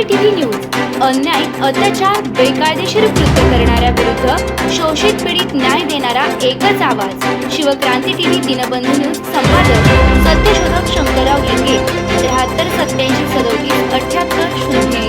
OBC TV news. अन्याय अत्याचार बेकायदेशीर कृत्य करणाऱ्या विरुद्ध शोषित पीडित न्याय देणारा एकच आवाज. शिवक्रांती टीव्ही दिनबंधू न्यूज संपादक सत्यशोधक शंकरराव लिंगे त्र्याहत्तर सत्याऐंशी सदोतीस अठ्याहत्तर शून्य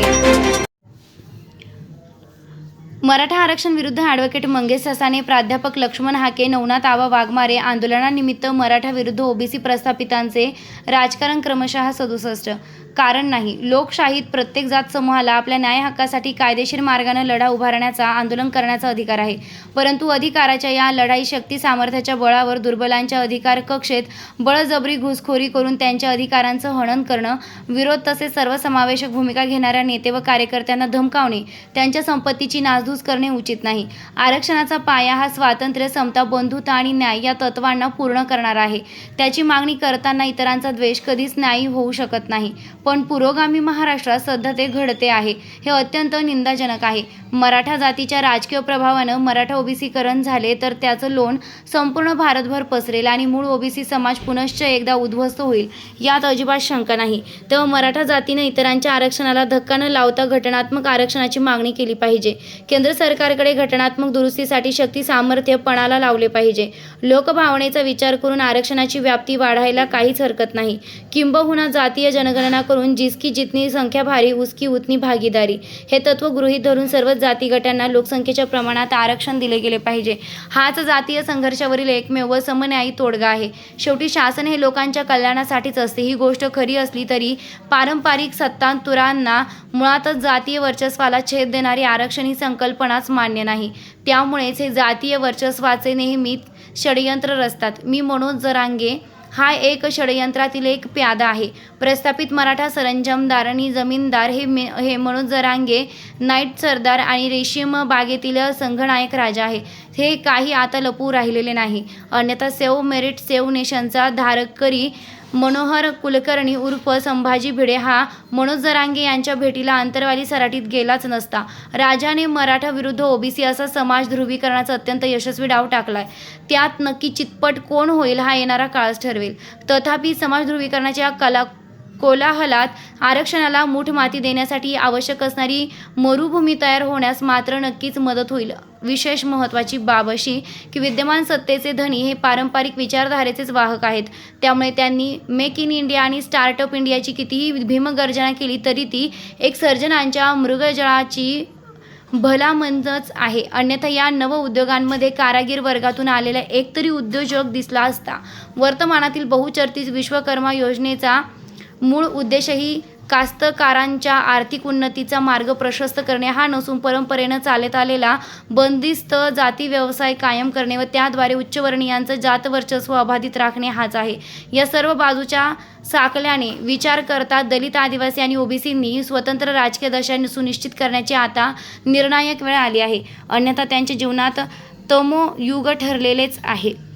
मराठा आरक्षण विरुद्ध ॲडव्होकेट मंगेश ससाने प्राध्यापक लक्ष्मण हाके नवनाथ आबा वाघमारे आंदोलनानिमित्त मराठा विरुद्ध ओबीसी प्रस्थापितांचे राजकारण क्रमशः सदुसष्ट. कारण नाही. लोकशाहीत प्रत्येक जात समूहाला आपल्या न्याय हक्कासाठी कायदेशीर मार्गाने लढा उभारण्याचा आंदोलन करण्याचा अधिकार आहे. परंतु अधिकाराच्या या लढाई शक्ती सामर्थ्याच्या बळावर दुर्बलांच्या अधिकार कक्षेत बळजबरी घुसखोरी करून त्यांच्या अधिकारांचं हनन करणं विरोध तसेच सर्वसमावेशक भूमिका घेणाऱ्या नेते व कार्यकर्त्यांना धमकावणे त्यांच्या संपत्तीची नासधूस करणे उचित नाही. आरक्षणाचा पाया हा स्वातंत्र्य समता बंधुता आणि न्याय या तत्वांना पूर्ण करणारा आहे. त्याची मागणी करताना इतरांचा द्वेष कधीच न्यायी होऊ शकत नाही. पण पुरोगामी महाराष्ट्रात सध्या ते घडते आहे. हे अत्यंत निंदाजनक आहे. मराठा जातीच्या राजकीय प्रभावानं मराठा ओबीसीकरण झाले तर त्याचं लोण संपूर्ण भारतभर पसरेल आणि मूळ ओबीसी समाज पुनश्च एकदा उद्ध्वस्त होईल यात अजिबात शंका नाही. तेव्हा मराठा जातीनं इतरांच्या आरक्षणाला धक्का न लावता घटनात्मक आरक्षणाची मागणी केली पाहिजे. केंद्र सरकारकडे घटनात्मक दुरुस्तीसाठी शक्ती सामर्थ्य पणाला लावले पाहिजे. लोकभावनेचा विचार करून आरक्षणाची व्याप्ती वाढायला काहीच हरकत नाही. किंबहुना जातीय जनगणना करून जिसकी जितनी संख्या भारी उसकी उतनी भागीदारी. हे तत्व गृहीत धरून सर्वच जाती गटांना लोकसंख्येच्या प्रमाणात आरक्षण दिले गेले पाहिजे. हाच जातीय संघर्षावरील एकमेव व समन्यायी तोडगा आहे. शेवटी शासन हे लोकांच्या कल्याणासाठीच असते. ही गोष्ट खरी असली तरी पारंपरिक सत्तांतुरांना मुळातच जातीय वर्चस्वाला छेद देणारी आरक्षण ही संकल्पनाच मान्य नाही. त्यामुळेच हे जातीय वर्चस्वाचे नेहमी षडयंत्र रचतात. मी मनोज जरांगे हा एक षडयंत्रातील एक प्यादा आहे. प्रस्थापित मराठा सरंजामदार आणि जमीनदार हे मे हे मनोज जरांगे नाईट सरदार आणि रेशीम बागेतील संघनायक राजा आहे. हे काही आता लपू राहिलेले नाही. अन्यथा सेव मेरिट सेव नेशनचा धारकरी मनोहर कुलकर्णी उर्फ संभाजी भिडे हा मनोज जरांगे यांच्या भेटीला अंतरवाली सराटीत गेलाच नसता. राजाने मराठा विरुद्ध ओबीसी असा समाज ध्रुवीकरणाचा अत्यंत यशस्वी डाव टाकलाय. त्यात नक्की चितपट कोण होईल हा येणारा काळच ठरवेल. तथापि समाज ध्रुवीकरणाच्या कला कोलाहलात आरक्षणाला मूठ माती देण्यासाठी आवश्यक असणारी मरुभूमी तयार होण्यास मात्र नक्कीच मदत होईल. विशेष महत्त्वाची बाब अशी की विद्यमान सत्तेचे धनी हे पारंपरिक विचारधारेचेच वाहक आहेत. त्यामुळे त्यांनी मेक इन इंडिया आणि स्टार्टअप इंडियाची कितीही भीमगर्जना केली तरी ती एक सर्जनांच्या मृगजळाची भलामंदच आहे. अन्यथा या नव उद्योगांमध्ये कारागीर वर्गातून आलेला एकतरी उद्योजक दिसला असता. वर्तमानातील बहुचर्चित विश्वकर्मा योजनेचा मूळ उद्देशही कास्तकारांच्या आर्थिक उन्नतीचा मार्ग प्रशस्त करणे. हा नसून परंपरेनं चालत आलेला बंदिस्त जाती व्यवसाय कायम करणे व त्याद्वारे उच्चवर्णीयांचं जातवर्चस्व अबाधित राखणे हाच आहे. या सर्व बाजूच्या साकल्याने विचार करता दलित आदिवासी आणि ओबीसींनी स्वतंत्र राजकीय दशा सुनिश्चित करण्याची आता निर्णायक वेळ आली आहे. अन्यथा त्यांच्या जीवनात तमोयुग ठरलेलेच आहे.